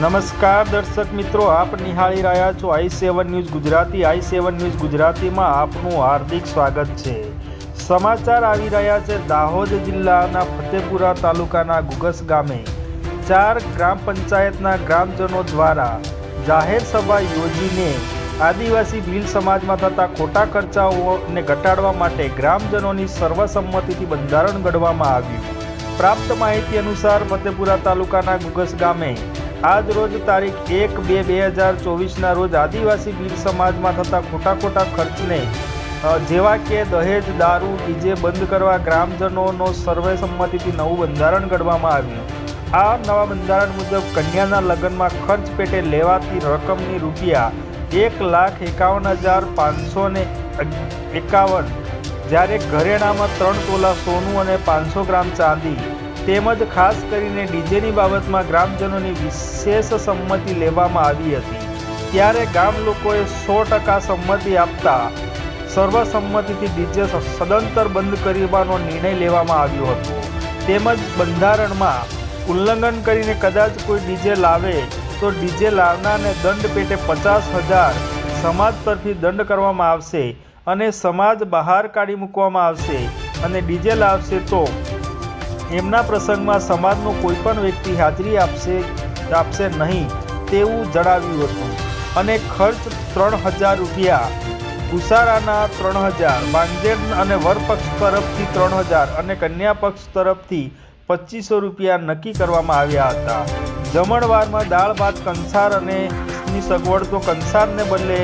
નમસ્કાર દર્શક મિત્રો, આપ નિહાળી રહ્યા છો I seven news Gujarati. I seven news ગુજરાતીમાં આપનું હાર્દિક સ્વાગત છે. સમાચાર આવી રહ્યા છે દાહોદ જિલ્લાના ફતેપુરા તાલુકાના ગુગસ ગામે. ચાર ગ્રામ પંચાયતના ગ્રામજનો દ્વારા જાહેર સભા યોજીને આદિવાસી ભીલ સમાજમાં થતા ખોટા ખર્ચાઓને ઘટાડવા માટે ગ્રામજનોની સર્વસંમતિથી બંધારણ ઘડવામાં આવ્યું. પ્રાપ્ત માહિતી અનુસાર ફતેપુરા તાલુકાના ગુગસ ગામે આજ રોજ તારીખ એક બે બે હજાર ચોવીસના રોજ આદિવાસી ભીલ સમાજમાં થતા ખોટા ખોટા ખર્ચને જેવા કે દહેજ, દારૂ, ડીજે બંધ કરવા ગ્રામજનોનો સર્વે સંમતિથી નવું બંધારણ ઘડવામાં આવ્યું. આ નવા બંધારણ મુજબ કન્યાના લગ્નમાં ખર્ચ પેટે લેવાતી રકમની રૂપિયા એક લાખ એકાવન હજાર પાંચસો ને એકાવન. જ્યારે ઘરેણામાં ત્રણ તોલા સોનું અને પાંચસો ગ્રામ ચાંદી તેમજ ખાસ કરીને ડીજેની બાબતમાં ગ્રામજનોની વિશેષ સંમતિ લેવામાં આવી હતી. ત્યારે ગામ લોકોએ સો ટકા સંમતિ આપતા સર્વસંમતિથી ડીજે સદંતર બંધ કરવાનો નિર્ણય લેવામાં આવ્યો હતો. તેમજ બંધારણમાં ઉલ્લંઘન કરીને કદાચ કોઈ ડીજે લાવે તો ડીજે લાવનારને દંડ પેટે પચાસ હજાર સમાજ તરફી દંડ કરવામાં આવશે અને સમાજ બહાર કાઢી મૂકવામાં આવશે અને ડીજે લાવશે તો એમના પ્રસંગમાં સમાજનો કોઈ પણ વ્યક્તિ હાજરી આપશે આપશે નહીં તેવું જણાવ્યું હતું. અને ખર્ચ ત્રણ હજાર રૂપિયા. ઉસારાના ત્રણ હજાર માંગેર અને વરપક્ષ તરફથી ત્રણ હજાર અને કન્યા પક્ષ તરફથી પચીસો રૂપિયા નક્કી કરવામાં આવ્યા હતા. જમણવારમાં દાળ, ભાત, કંસાર અને સગવડ તો કંસારને બદલે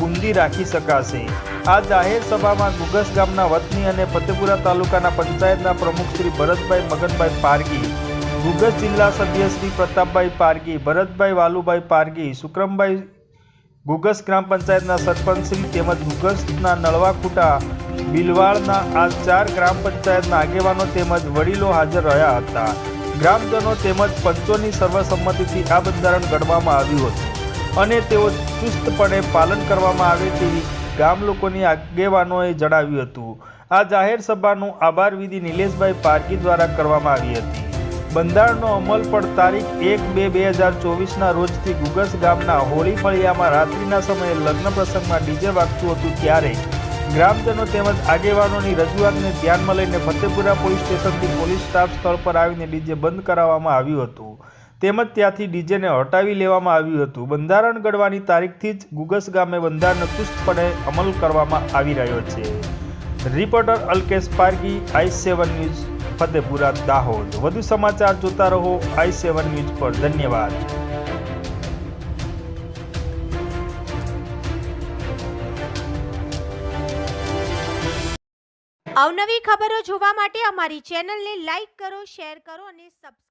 બુંદી રાખી શકાશે. આ જાહેર સભામાં ગુગસ ગામના વતની અને ફતેપુરા તાલુકાના પંચાયતના પ્રમુખ શ્રી ભરતભાઈ મગનભાઈ પારગી ગુગસ જિલ્લા સભ્ય શ્રી પ્રતાપભાઈ પારગી ભરતભાઈ વાલુભાઈ પારગી સુક્રમભાઈ ગુગસ ગ્રામ પંચાયતના સરપંચ તેમજ ગુગસના નળવાકુટા બિલવાડના આ ચાર ગ્રામ પંચાયતના આગેવાનો તેમજ વડીલો હાજર રહ્યા હતા. ગ્રામજનો તેમજ પંચોની સર્વસંમતિથી આ બંધારણ ઘડવામાં આવ્યું હતું અને તેઓ ચુસ્તપણે પાલન કરવામાં આવે તેવી ગામ લોકોની આગેવાનોએ જણાવ્યું હતું. આ જાહેર સભાનું આભાર વિધિ નિલેશભાઈ પારકી દ્વારા કરવામાં આવી હતી. બંધારણનો અમલ પણ તારીખ એક બે બે હજાર ચોવીસના રોજથી ગુગસ ગામના હોળી ફળિયામાં રાત્રિના સમયે લગ્ન પ્રસંગમાં ડીજે વાગતું હતું ત્યારે ગ્રામજનો તેમજ આગેવાનોની રજૂઆતને ધ્યાનમાં લઈને ફતેપુરા પોલીસ સ્ટેશનથી પોલીસ સ્ટાફ સ્થળ પર આવીને ડીજે બંધ કરાવવામાં આવ્યું હતું. તેમજ ત્યાંથી ડીજેને હટાવી લેવામાં આવ્યું હતું. બંધારણ ઘડવાની તારીખથી જ ગુગસ ગામે બંધારણ ચુસ્તપણે અમલ કરવામાં આવી રહ્યો છે. Reporter Alkesh Pargi, I seven news, Fatepura, Dahod. વધુ સમાચાર જોતા રહો આઈ સેવન ન્યૂઝ પર. ધન્યવાદ. અવનવી ખબરો જોવા માટે અમારી ચેનલને લાઈક કરો, શેર કરો અને સબસ્ક્રાઇબ